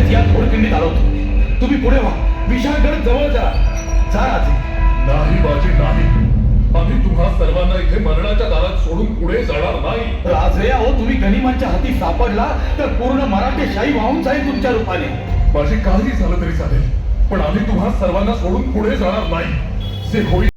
इथेच या घोडखिंडीत आलो होतो. तुम्ही पुढे व्हा. विशाळगड जवळ जा. जा राजे. नाही बाजी नाही. आम्ही तुम्हा सर्वांना इथे मरणाच्या दारात सोडून पुढे जाणार नाही. राजे अहो तुम्ही गनिमांच्या हाती सापडला तर पूर्ण मराठी शाही वाहून जाईल तुमच्या रूपाने. माझे काही झालं तरी चालेल पण आम्ही तुम्हा सर्वांना सोडून पुढे जाणार नाही. जे होईल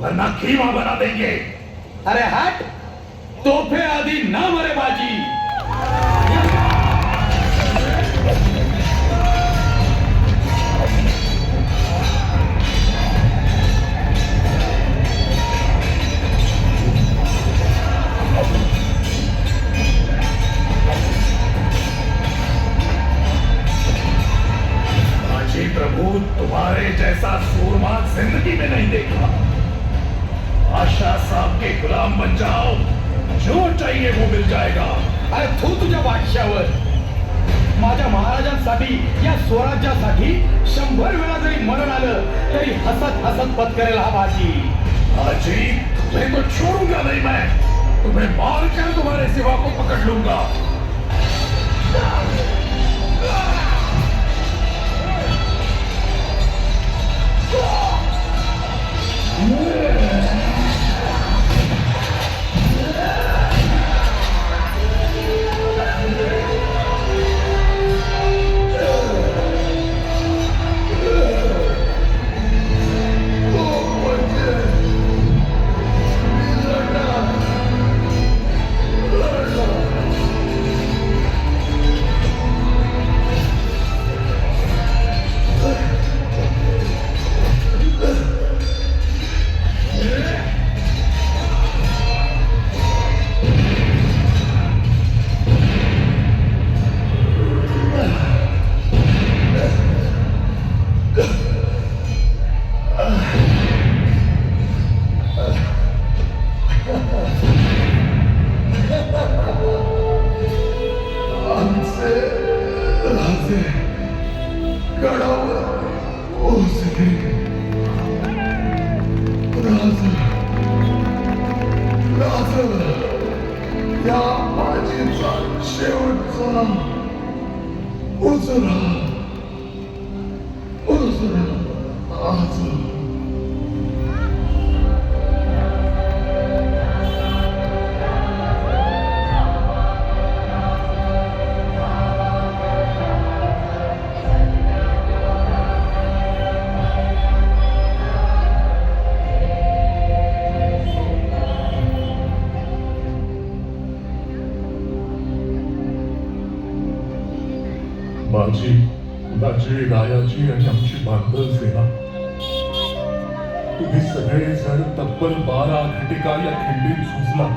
वरना खीमा बना देंगे। अरे हट। तोफे आदि ना मरे बाजी। प्रभु तुम्हारे जैसा सूरमा ज़िंदगी में नहीं देखा। के गुलाम बन जाओ। जो चाहिए वो मिल जाएगा। अरे तू तुझ्या बादशावर माझ्या महाराजांसाठी या स्वराज्यासाठी शंभर वेळा जरी मरण आलं तरी हसत हसत पत्करेल हा बाजी। आजी तुम्हें तो छोड़ूंगा नहीं मैं तुम्हें मार कर तुम्हारे सिवा को पकड़ लूंगा। me. माझी कुणाची रायाची आणि आमची बांधव सेना तुम्ही सगळे जण तब्बल बारा घटिका या खिंडीत झुजला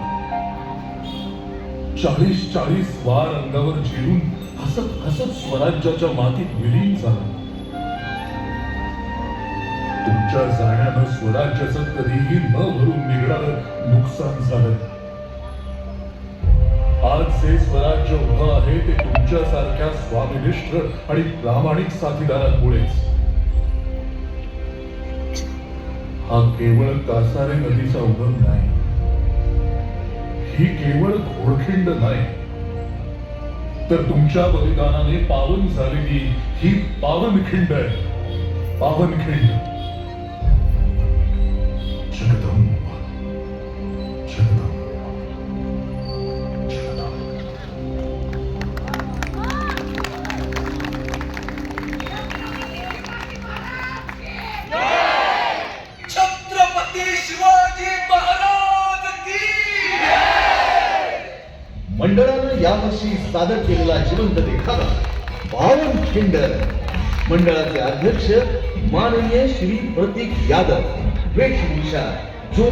चाळीस चाळीस वार अंगावर झिरून हसत हसत स्वराज्याच्या मातीत विलीन झाला तुमच्या जाण्यानं स्वराज्याचं कधीही न भरून निघणार नुकसान झालं आज जे स्वराज्य उभं आहे ते तुमच्यासारख्या स्वामिनिष्ठ आणि प्रामाणिक साथीदारांमुळेच. हा केवळ कासारे नदीचा उगम नाही. ही केवळ घोडखिंड नाही. तर तुमच्या बलिदानाने पावन झालेली ही पावनखिंड आहे. पावनखिंड. मंडळानं यावर्षी सादर केलेला जिवंत देखावा. पावन खिंड मंडळाचे अध्यक्ष माननीय श्री प्रतीक यादव. वेशभूषा जो